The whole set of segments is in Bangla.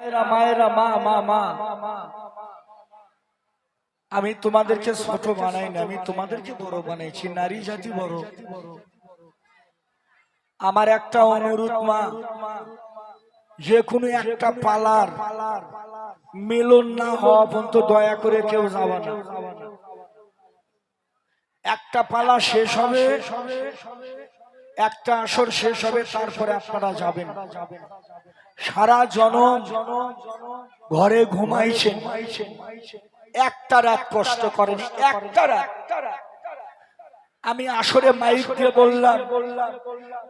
মায়েরা মায়েরা মা মা মা। আমি তোমাদেরকে ছোট বানাই না আমি তোমাদেরকে বড় বানাইছি নারী জাতি বড়। আমার একটা অনুরোধ মা যে কোনো একটা পালার মিলন না হওয়া পর্যন্ত দয়া করে কেউ যাবা না। একটা পালা শেষ হবে একটা আসর শেষ হবে তারপরে আপনারা যাবেন। সারা জনম ঘরে ঘুমাইছেন। একটা রাত কষ্ট করেন, একটা রাত। আমি আসরে মাইক দিয়ে বললাম,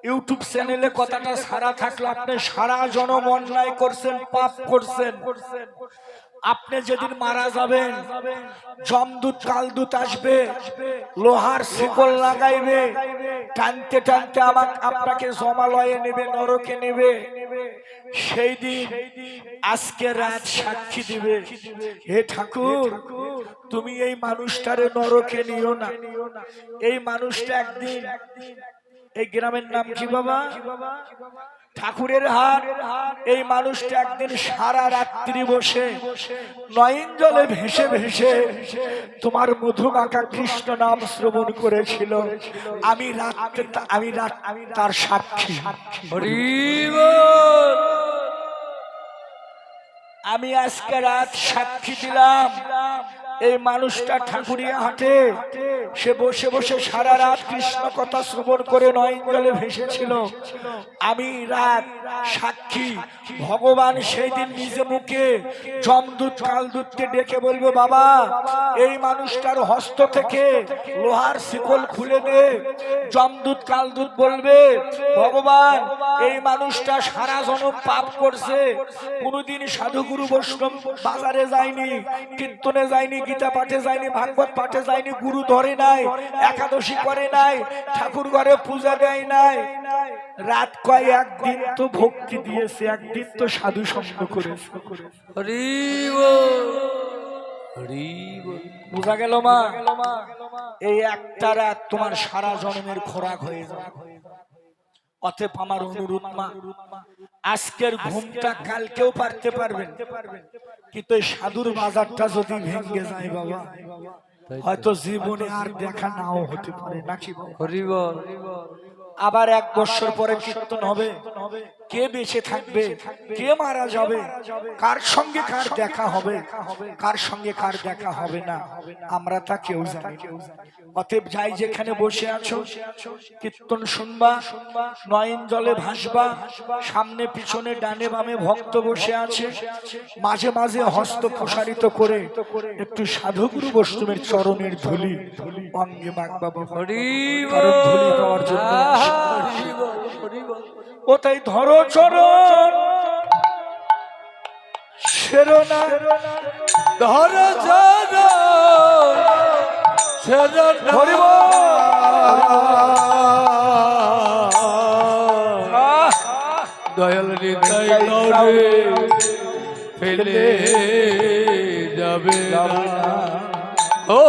ইউটিউব চ্যানেলে কথাটা সারা থাকলে আপনি সারা জনম অন্যায় করছেন, পাপ করছেন। আপনি যেদিন মারা যাবেন জমদূত কালদূত আসবে লোহার শিকল লাগাইবে টানতে টানতে আমার আপনাকে জমালয়ে নেবে নরকে নেবে সেই দিন আজকে রাত সাক্ষী দিবে। হে ঠাকুর তুমি এই মানুষটারে নরকে নিও না। এই মানুষটা একদিন এই গ্রামের নাম কি বাবা? ঠাকুরের হাট এই মানুষটা একদিন সারা রাত্রি বসে নয়ন জলে ভেসে ভেসে তোমার মধুমাকা কৃষ্ণ নাম শ্রবণ করেছিল। আমি রাত্রে আমি রাত আমি তার সাক্ষী। আমি আজকে রাত সাক্ষী দিলাম। এই মানুষটা ঠাকুরিয়া হাটে, সে বসে বসে সারা রাত কৃষ্ণ কথা শ্রবণ করে নয়ন জলে ভেসেছিল। আমি রাত সাক্ষী, ভগবান সেই দিন নিজে মুখে জমদূত কালদূতকে ডেকে বলবে, বাবা, এই মানুষটার হস্ত থেকে লোহার শিকল খুলে দে। জমদূত কালদূত বলবে, ভগবান, এই মানুষটা সারা জনম পাপ করছে। কোনোদিন সাধুগুরু বৈষ্ণব বাজারে যায়নি, কীর্তনে যায়নি গীতা পাঠে যায়নি ভাগবত পাঠে যায়নি গুরু ধরে নাই একাদশী করে নাই ঠাকুর ঘরে পূজা দেয় নাই। রাত কয় একদিন তো ভক্তি দিয়েছে একদিন তো সাধু সঙ্গ করেছে। বোঝা গেল মা? এই একটা রাত তোমার সারা জন্মের খোরাক হয়ে যাবে। অতএব আমার অনুরোধ মা আজকের ঘুমটা কালকেও পারতে পারবেন। কিন্তু এই সাধুর বাজারটা যদি ভেঙে যায় বাবা হয়তো জীবনে আর দেখা নাও হতে পারে নাকি আবার এক বছর পরে কীর্তন হবে। কে বেঁচে থাকবে? কে মারা যাবে? কার সঙ্গে কার দেখা হবে? কার সঙ্গে কার দেখা হবে না? আমরা তা কেউ জানি অতএব যাই যেখানে বসে আছো কীর্তন শুনবা নয়ন জলে ভাসবা সামনে পিছনে ডানে বামে ভক্ত বসে আছে মাঝে মাঝে হস্ত প্রসারিত করে একটু সাধুগুরু বৈষ্ণবের চরণের ধুলি অঙ্গে মাগবা ধুলি পাওয়ার জন্য ও তাই ধরো চরণ। শেরোনা ধর শরণ হরিব দয়াল হৃদয় গৌরে ফেলে যাবে ও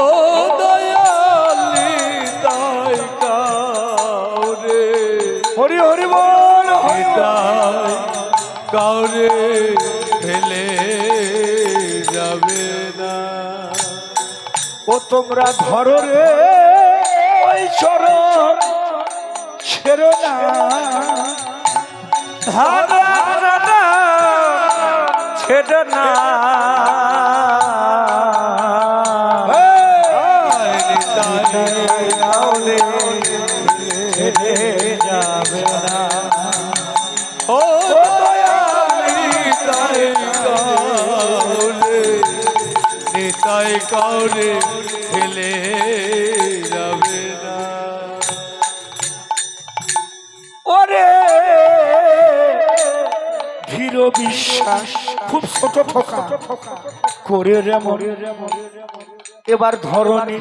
ফেলে যাবে না। ও তোমরা ধরো রে ওই চরণ ছেড়ে না। যাবে না। নিতাই কাউরে ফেলে যাবে না। ওরে ধীর বিশ্বাস খুব ছোট ঠোকা। করে রে মরে এবার ধরনি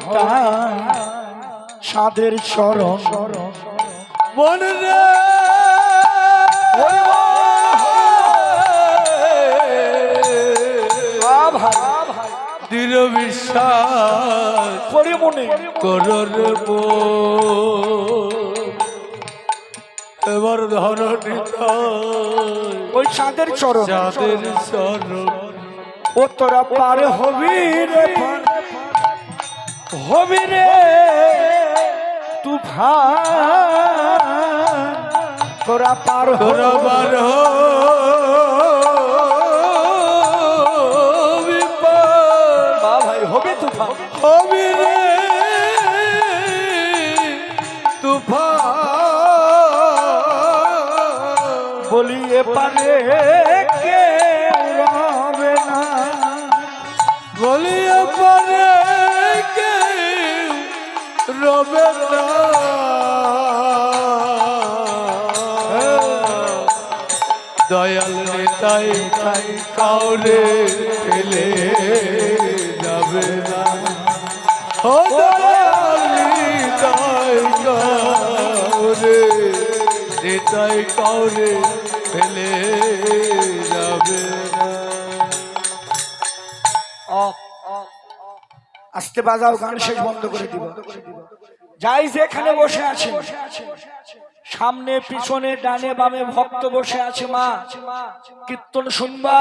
সাদের চরণ। মন রে! দৃঢ় বিশ্বাস করে মনে করর এবার ধর নিতাই ওই চাঁদের চরণ। যাদের চরণ। ও তোরা পার হবি রে হবি রে। তুফান তোরা পার তোরা পারে কে রবে না? দয়াল নেতাই তাই কাউরে ফেলে যাবে না। ও দয়াল নেতাই কাউরে নেতাই কাউরে ফেলে যাবে না। আস্তে বাজাও, গান শেষ বন্ধ করে দিব। যাই যেখানে বসে আছে, সামনে, পিছনে, ডানে, বামে ভক্ত বসে আছে মা। কীর্তন শুনবা,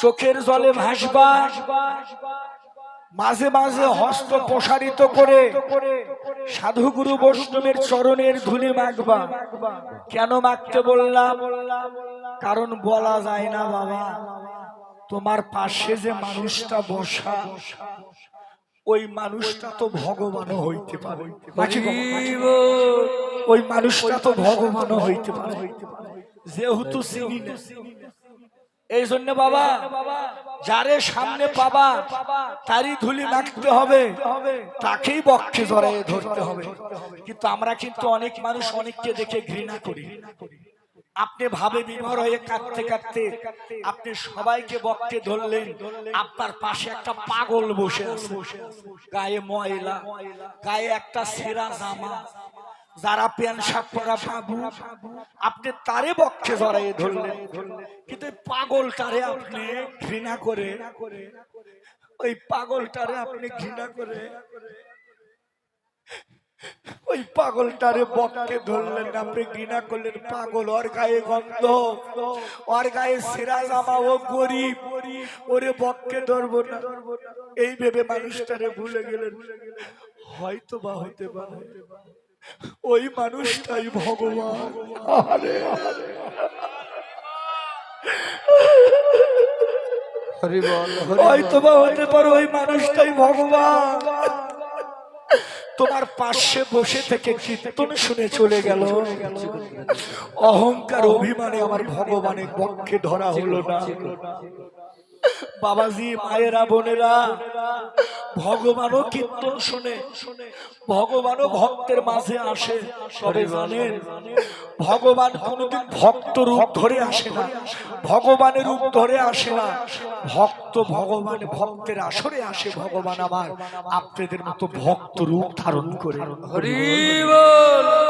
চোখের জলে ভাসবা। মাঝে মাঝে হস্ত প্রসারিত করে সাধুগুরু বৈষ্ণবের চরণের ধুলি মাখবা। কেন মাখতে বললাম? কারণ বলা যায় না বাবা, তোমার পাশে যে মানুষটা বসা ওই মানুষটা তো ভগবানও হইতে পারে। ওই মানুষটা তো ভগবানও হইতে পারে। যেহেতু চিনি না। এই জন্য বাবা যারে সামনে পাবা তারই ধুলি মাখতে হবে। তাকেই বক্ষে জড়াই ধরতে হবে। কিন্তু আমরা কিন্তু অনেক মানুষ অনেককে দেখে ঘৃণা করি। আপনি ভাবে বিভোর হয়ে কাঁদতে কাঁদতে আপনি সবাইকে বক্ষে ধরলেন। আপনার পাশে একটা পাগল বসে আছে। গায়ে ময়লা, গায়ে একটা সেরা জামা, যারা প্যান্ট শার্ট পরা আপনি তারে বক্ষে জড়াইয়ে ধরলেন। কিন্তু এই পাগলটারে আপনি ঘৃণা করে, ওই পাগলটারে আপনি ঘৃণা করে পাগলটারে বককে ধরলেন আপনি ঘৃণা করলেন পাগল ওর গায়ে গন্ধ ওর গায়ে সেরা জামা ও গরিব ওরে বককে ধরবো না। এই ভেবে মানুষটারে ভুলে গেলেন। হয়তো বা হতে পারে ওই মানুষটাই ভগবান। আরে হরি বল হয়তো বা হতে পারে ওই মানুষটাই ভগবান। তোমার পাশে বসে থেকে কীর্তন শুনে চলে গেল। অহংকার অভিমানে আমার ভগবানের পক্ষে ধরা হলো না। বাবাজি, মায়েরা, বোনেরা, ভগবানও কীর্তন শুনে, ভগবানও ভক্তের মাঝে আসে, তবে জানেন, ভগবান কোনোদিন ভক্ত রূপ ধরে আসে না, ভগবানের রূপ ধরে আসে না, ভক্ত ভগবান ভক্তের আসরে আসে, ভগবান আমার আপনাদের মতো ভক্ত রূপ ধারণ করে। হরি বল।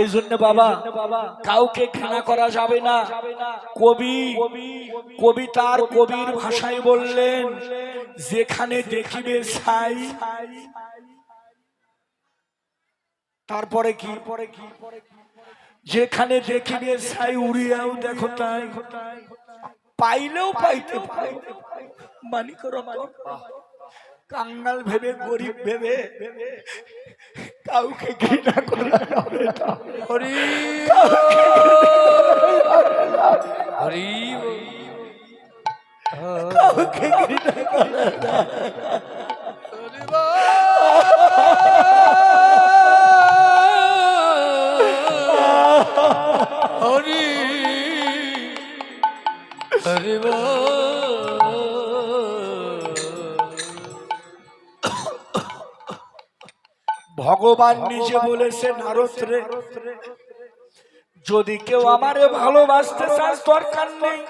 এই জন্য বাবা, কাউকে ঘৃণা করা যাবে না। কবি কবি তার কবির ভাষায় বললেন, যেখানে দেখিবে ছাই, তারপরে কি? যেখানে দেখিবে ছাই, উড়িয়াও দেখো তাই। পাইলেও পাইতে পারে। মানি করো মানি কাঙ্গাল ভেবে, গরিব ভেবে কাউকে ঘৃণা করা যাবে না। হরি হরি কাউকে ঘৃণা করা হরি হরি ভগবান নিজে বলেছে নারদ রে যদি কেউ আমারে ভালোবাসতে চাস দরকার নেই।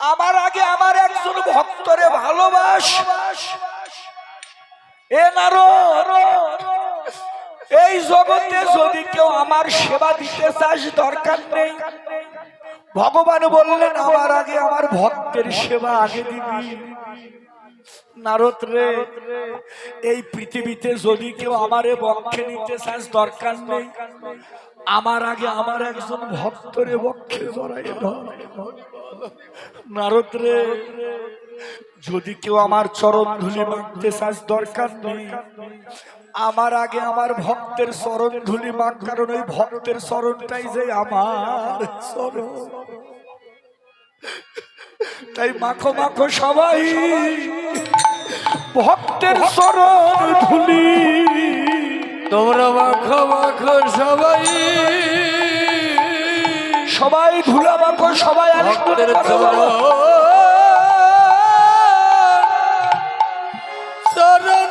আমার আগে আমার একজন ভক্তরে ভালোবাস। এ নারদ এই জগতে যদি কেউ আমার সেবা দিতে চাস দরকার নেই। ভগবান বললেন আমার আগে আমার ভক্তের সেবা আগে দিবি। নারদ রে। এই পৃথিবীতে যদি কেউ আমারে বক্ষে নিতে চাস দরকার নেই। আমার আগে আমার একজন ভক্তরে বক্ষে জড়াই নারদ রে যদি কেউ আমার চরণ ধুলি মাখতে চাস দরকার নেই। আমার আগে আমার ভক্তের চরণ ধুলি মাখ কারণ ওই ভক্তের চরণটাই যে আমার চরণ। তাই মাখো মাখো সবাই। ভক্তের চরণ ধুলি। তোমরা মাখো মাখো সবাই। সবাই ধুলা মাখো সবাই ভক্তের আরেকটু চরণ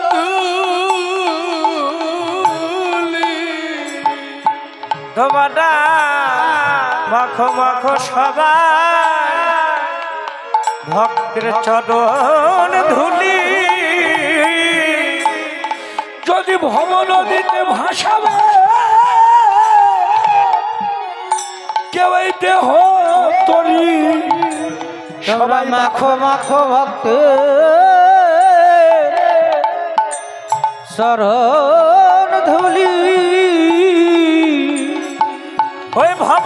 ধুলি। তোমরা মাখো মাখো সবাই। ভক্তের চরণ ধুলি। যদি ভব নদীতে ভাসাবে। কেউ এই দেহ তরি। সবাই মাখো মাখো ভক্ত। চরণ ধুলি। ওই ভব